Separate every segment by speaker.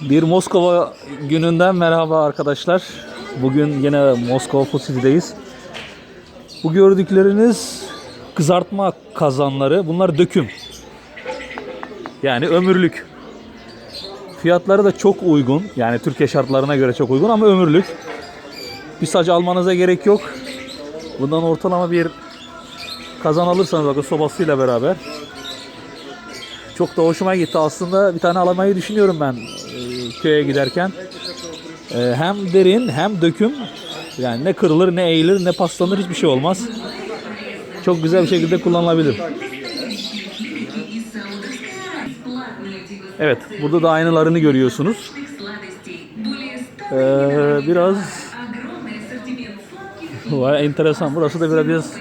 Speaker 1: Bir Moskova gününden merhaba arkadaşlar. Bugün yine Moskova Food City'deyiz. Bu gördükleriniz kızartma kazanları. Bunlar döküm. Yani ömürlük. Fiyatları da çok uygun. Yani Türkiye şartlarına göre çok uygun ama ömürlük. Bir saç almanıza gerek yok. Bundan ortalama bir kazan alırsanız bakın sobasıyla beraber. Çok da hoşuma gitti. Aslında bir tane alamayı düşünüyorum ben e, köye giderken. E, Hem derin hem döküm. Yani ne kırılır ne eğilir ne paslanır hiçbir şey olmaz. Çok güzel bir şekilde kullanılabilir. Evet, burada da aynalarını görüyorsunuz. Ee, biraz enteresan. Burası da biraz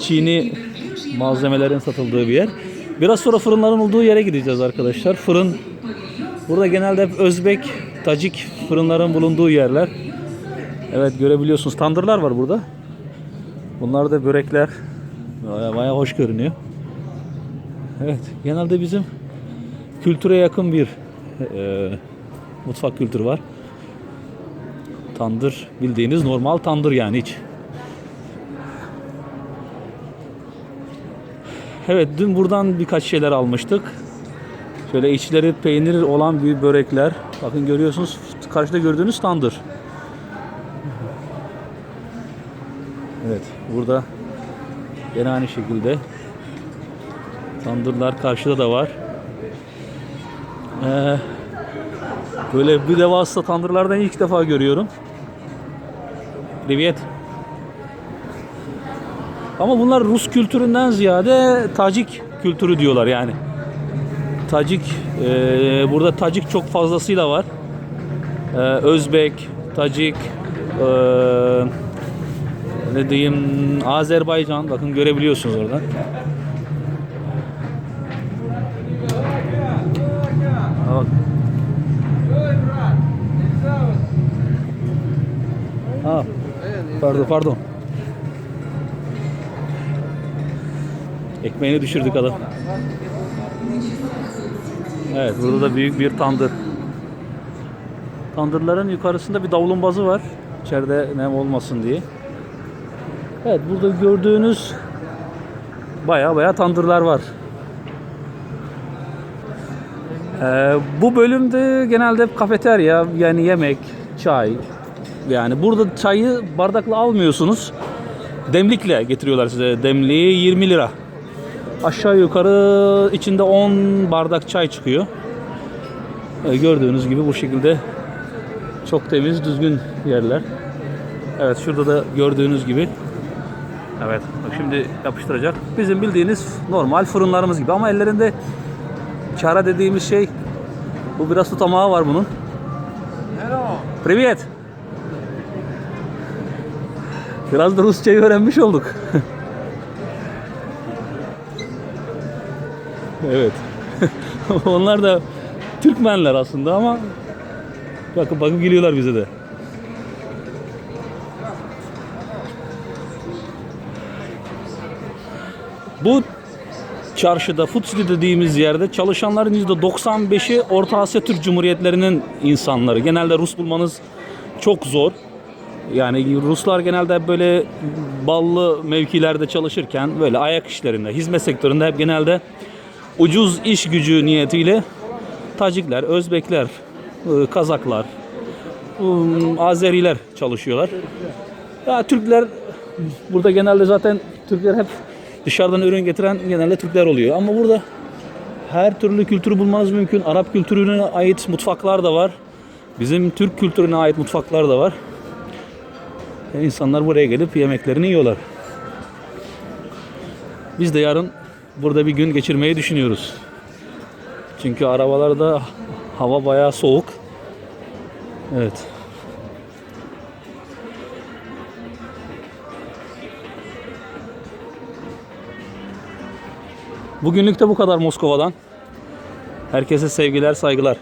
Speaker 1: Çini malzemelerin satıldığı bir yer. Biraz sonra fırınların olduğu yere gideceğiz arkadaşlar. Fırın burada genelde hep Özbek, Tacik fırınların bulunduğu yerler. Evet görebiliyorsunuz. Tandırlar var burada. Bunlar da börekler. Baya, baya hoş görünüyor. Evet genelde bizim kültüre yakın bir e, mutfak kültürü var. Tandır bildiğiniz normal tandır yani hiç. Evet dün buradan birkaç şeyler almıştık. Şöyle içleri peynir olan bir börekler. Bakın görüyorsunuz karşıda gördüğünüz tandır. Evet burada yine aynı şekilde tandırlar karşıda da var. Ee, böyle bir devasa tandırlardan ilk defa görüyorum. Привет. Ama bunlar Rus kültüründen ziyade Tacik kültürü diyorlar yani. Tacik, e, burada Tacik çok fazlasıyla var. E, Özbek, Tacik, e, ne diyeyim Azerbaycan bakın görebiliyorsunuz oradan. Ha, Bak. Pardon pardon. Ekmeğini düşürdük adam. Evet burada da büyük bir tandır. Tandırların yukarısında bir davlumbazı var. İçeride nem olmasın diye. Evet burada gördüğünüz baya baya tandırlar var. Ee, bu bölümde genelde kafeterya yani yemek, çay. Yani burada çayı bardakla almıyorsunuz. Demlikle getiriyorlar size. Demliği 20 lira. Aşağı yukarı içinde 10 bardak çay çıkıyor. Ee, gördüğünüz gibi bu şekilde çok temiz, düzgün yerler. Evet şurada da gördüğünüz gibi. Evet bak şimdi yapıştıracak. Bizim bildiğiniz normal fırınlarımız gibi ama ellerinde çara dediğimiz şey bu biraz tutamağı var bunun. Привет. Biraz da Rusçayı öğrenmiş olduk. evet. Onlar da Türkmenler aslında ama bakın bakın geliyorlar bize de. Bu çarşıda, Food City dediğimiz yerde çalışanların %95'i Orta Asya Türk Cumhuriyetlerinin insanları. Genelde Rus bulmanız çok zor. Yani Ruslar genelde böyle ballı mevkilerde çalışırken böyle ayak işlerinde, hizmet sektöründe hep genelde ucuz iş gücü niyetiyle Tacikler, Özbekler, ıı, Kazaklar, ım, Azeriler çalışıyorlar. Ya Türkler burada genelde zaten Türkler hep dışarıdan ürün getiren genelde Türkler oluyor. Ama burada her türlü kültürü bulmanız mümkün. Arap kültürüne ait mutfaklar da var. Bizim Türk kültürüne ait mutfaklar da var. E, İnsanlar buraya gelip yemeklerini yiyorlar. Biz de yarın burada bir gün geçirmeyi düşünüyoruz. Çünkü arabalarda hava bayağı soğuk. Evet. Bugünlük de bu kadar Moskova'dan. Herkese sevgiler, saygılar.